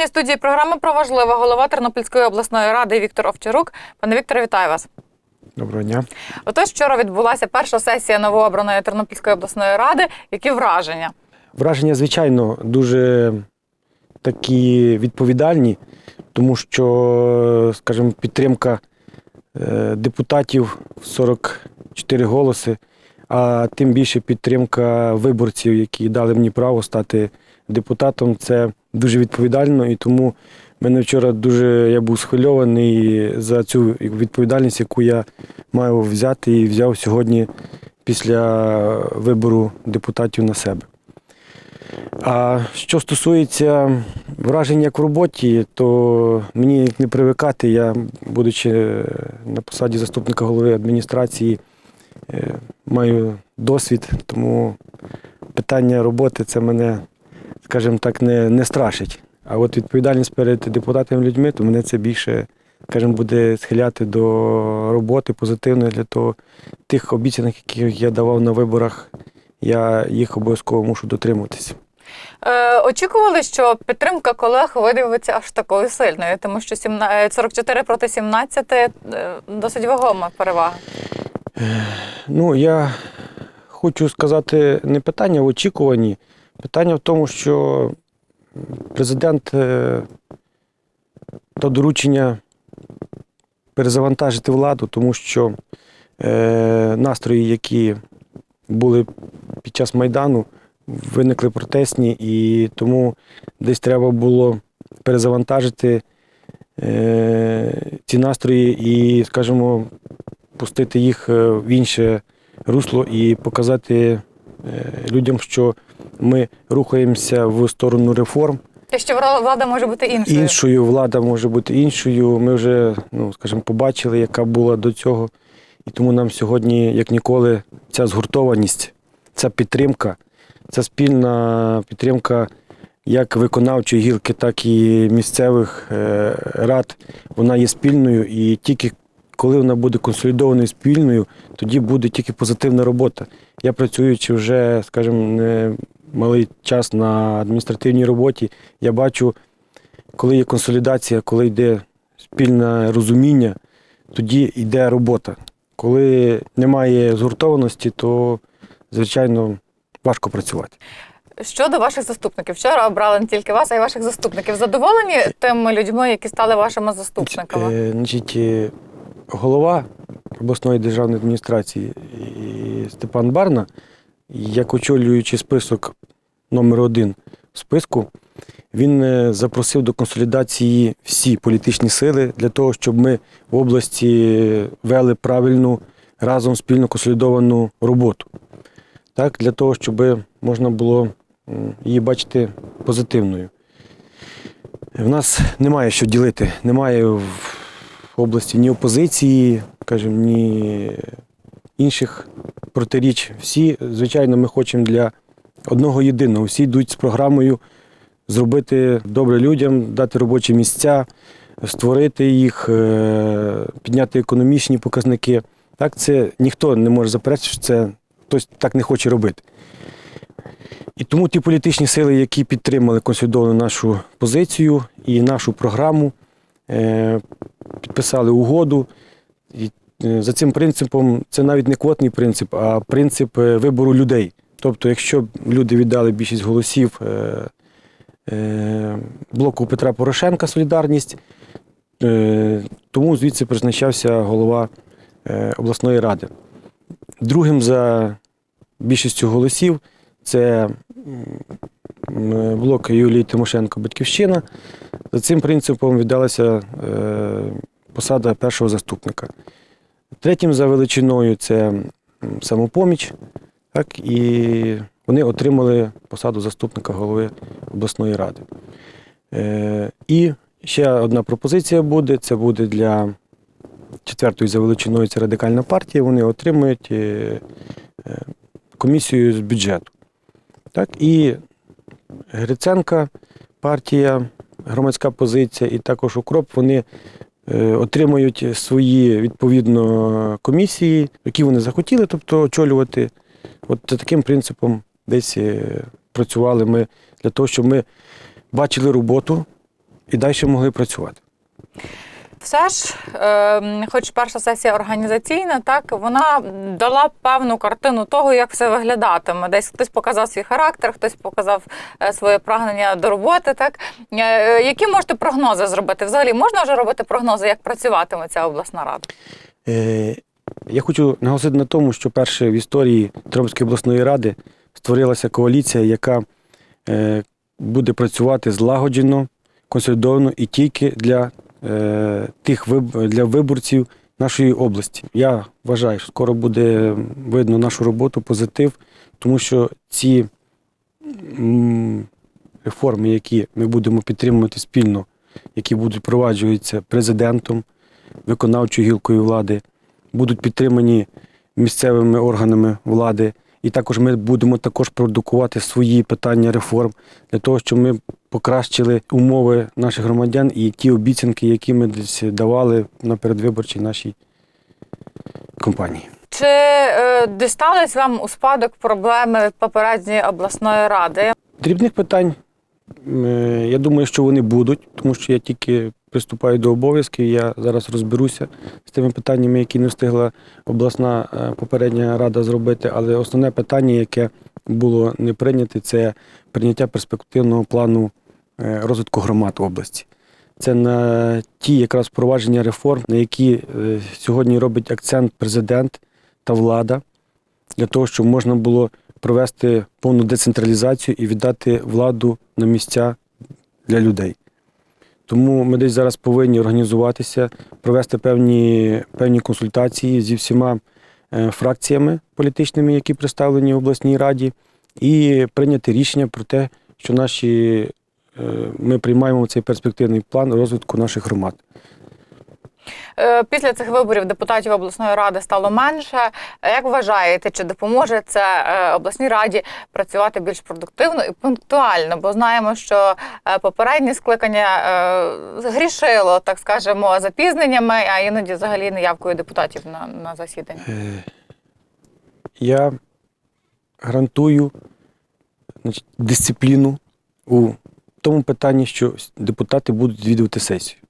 Сьогодні в студії програми про важливе голова Тернопільської обласної ради Віктор Овчарук. Пане Вікторе, вітаю вас. Доброго дня. Отож, вчора відбулася перша сесія новообраної Тернопільської обласної ради. Які враження? Враження, звичайно, дуже такі відповідальні, тому що, скажімо, підтримка е, депутатів 44 голоси, а тим більше підтримка виборців, які дали мені право стати депутатом, це дуже відповідально. І тому мене вчора дуже я був схвильований за цю відповідальність, яку я маю взяти і взяв сьогодні після вибору депутатів на себе. А що стосується вражень як в роботі, то мені не привикати, я, будучи на посаді заступника голови адміністрації, е, маю досвід, тому питання роботи це мене, скажімо так, не, не страшить. А от відповідальність перед депутатами людьми, то мене це більше, скажімо, буде схиляти до роботи позитивної для того, тих обіцянок, яких я давав на виборах, я їх обов'язково мушу дотримуватися. Е, очікували, що підтримка колег виявиться аж такою сильною, тому що 44 проти 17 е, досить вагома перевага. Ну, я хочу сказати, не питання в очікуванні. Питання в тому, що президент е, дав доручення перезавантажити владу, тому що е, настрої, які були під час Майдану, виникли протестні, і тому десь треба було перезавантажити е, ці настрої і, скажімо, пустити їх в інше русло і показати людям, що ми рухаємося в сторону реформ. Те, що влада може бути іншою. Іншою влада може бути іншою. Ми вже, ну скажімо, побачили, яка була до цього. І тому нам сьогодні, як ніколи, ця згуртованість, ця підтримка, ця спільна підтримка як виконавчої гілки, так і місцевих е, рад, вона є спільною. І тільки коли вона буде консолідованою спільною, тоді буде тільки позитивна робота. Я працюючи вже, скажімо, не малий час на адміністративній роботі, я бачу, коли є консолідація, коли йде спільне розуміння, тоді йде робота. Коли немає згуртованості, то, звичайно, важко працювати. Щодо ваших заступників, вчора обрали не тільки вас, а й ваших заступників. Задоволені тими людьми, які стали вашими заступниками? Е, Значить, е, голова обласної державної адміністрації Степан Барна, як очолюючи список номер один в списку, він е, запросив до консолідації всі політичні сили для того, щоб ми в області вели правильну разом спільно консолідовану роботу. Так, для того, щоб можна було її бачити позитивною. В нас немає що ділити, немає в області ні опозиції, скажімо, ні інших протиріч. Всі, звичайно, ми хочемо для одного єдиного. Всі йдуть з програмою зробити добре людям, дати робочі місця, створити їх, е, підняти економічні показники. Так, це ніхто не може заперечити, що це хтось так не хоче робити. І тому ті політичні сили, які підтримали консолідовану нашу позицію і нашу програму, е, підписали угоду. І е, за цим принципом це навіть не квотний принцип, а принцип е, вибору людей. Тобто, якщо люди віддали більшість голосів е, блоку Петра Порошенка Солідарність, тому звідси призначався голова обласної ради. Другим за більшістю голосів це блок Юлії Тимошенко Батьківщина. За цим принципом віддалася е, посада першого заступника. Третім за величиною це самопоміч, так, і вони отримали посаду заступника голови обласної ради. Е, і ще одна пропозиція буде: це буде для четвертої за величиною це радикальна партія. Вони отримують е, е, комісію з бюджету. Так, і Гриценка партія, громадська позиція і також Укроп, вони е, отримують свої відповідно комісії, які вони захотіли, тобто очолювати. От таким принципом десь е, працювали ми для того, щоб ми бачили роботу і далі могли працювати. Все ж, е, хоч перша сесія організаційна, так вона дала певну картину того, як все виглядатиме. Десь хтось показав свій характер, хтось показав е, своє прагнення до роботи. Так е, які можете прогнози зробити? Взагалі можна вже робити прогнози, як працюватиме ця обласна рада? Е, Я хочу наголосити на тому, що перше в історії Тернопільської обласної ради створилася коаліція, яка е, буде працювати злагоджено, консолідовано і тільки для е, тих виб- для виборців нашої області. Я вважаю, що скоро буде видно нашу роботу, позитив, тому що ці реформи, які ми будемо підтримувати спільно, які будуть впроваджуватися президентом, виконавчою гілкою влади, будуть підтримані місцевими органами влади. І також ми будемо також продукувати свої питання реформ для того, щоб ми покращили умови наших громадян і ті обіцянки, які ми десь давали на передвиборчій нашій кампанії. Чи е, дістались вам у спадок проблеми від попередньої обласної ради? Дрібних питань, е, я думаю, що вони будуть, тому що я тільки приступаю до обов'язків. Я зараз розберуся з тими питаннями, які не встигла обласна е, попередня рада зробити. Але основне питання, яке було не прийняте, це прийняття перспективного плану е, розвитку громад області. Це на ті якраз впровадження реформ, на які е, сьогодні робить акцент президент та влада, для того, щоб можна було провести повну децентралізацію і віддати владу на місця для людей. Тому ми десь зараз повинні організуватися, провести певні, певні консультації зі всіма е, фракціями політичними, які представлені в обласній раді, і прийняти рішення про те, що наші, е, ми приймаємо цей перспективний план розвитку наших громад. Е, Після цих виборів депутатів обласної ради стало менше. Як вважаєте, чи допоможе це е, обласній раді працювати більш продуктивно і пунктуально? Бо знаємо, що е, попереднє скликання грішило, так скажемо, запізненнями, а іноді взагалі неявкою депутатів на, на засідання. Я гарантую значить, дисципліну у тому питанні, що депутати будуть відвідувати сесію.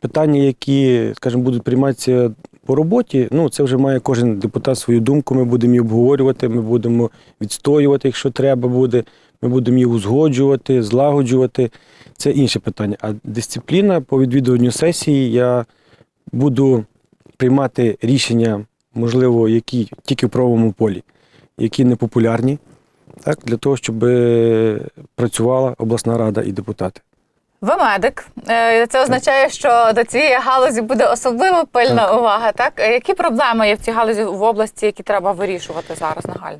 Питання, які, скажімо, будуть прийматися по роботі, ну це вже має кожен депутат свою думку. Ми будемо її обговорювати, ми будемо відстоювати, якщо треба буде. Ми будемо її узгоджувати, злагоджувати. Це інше питання. А дисципліна по відвідуванню сесії я буду приймати рішення, можливо, які тільки в правовому полі, які не популярні, так, для того, щоб е, працювала обласна рада і депутати. Ви медик. Е, Це означає, що до цієї галузі буде особливо пильна Так. увага. Так Е, які проблеми є в цій галузі в області, які треба вирішувати зараз нагально?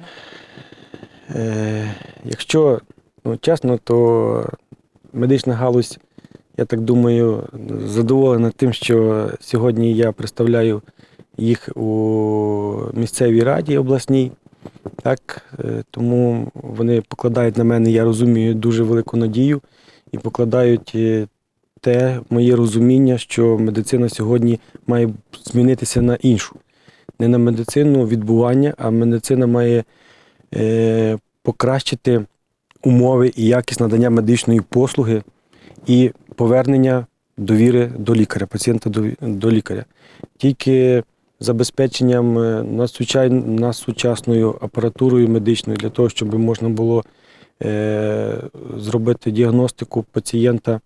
Е, якщо ну, чесно, то медична галузь, я так думаю, задоволена тим, що сьогодні я представляю їх у місцевій раді обласній. Так, е, тому вони покладають на мене, я розумію, дуже велику надію і покладають е, те моє розуміння, що медицина сьогодні має змінитися на іншу. Не на медицину відбування, а медицина має е, покращити умови і якість надання медичної послуги і повернення довіри до лікаря, пацієнта до, до лікаря. Тільки забезпеченням е, надзвичай- надсучасною апаратурою медичною для того, щоб можна було зробити діагностику пацієнта.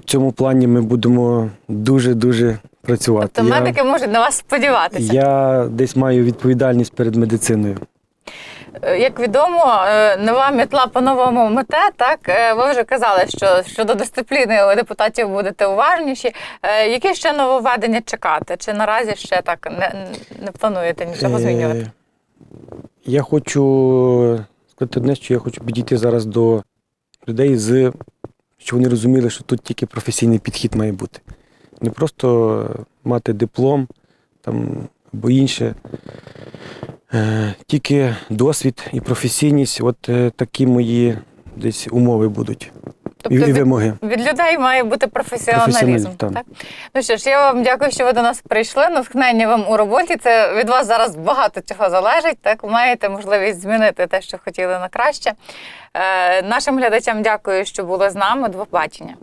В цьому плані ми будемо дуже-дуже працювати. Тобто медики можуть на вас сподіватися. я десь маю відповідальність перед медициною. Е, Як відомо, е, нова мітла по-новому мете. Так Е, ви вже казали, що щодо дисципліни у депутатів будете уважніші. Е, Які ще нововведення чекати? Чи наразі ще так не, не плануєте нічого змінювати? Е, Я хочу сказати одне, що я хочу підійти зараз до людей, з, щоб вони розуміли, що тут тільки професійний підхід має бути. Не просто мати диплом там, або інше. Е, Тільки досвід і професійність, от е, такі мої десь умови будуть. І, і від- вимоги. Від людей має бути професіоналізм. Професіоналізм, так. так? Ну що ж, я вам дякую, що ви до нас прийшли. Натхнення вам у роботі. Це від вас зараз багато чого залежить. Так, маєте можливість змінити те, що хотіли на краще. Е, нашим глядачам дякую, що були з нами. До побачення.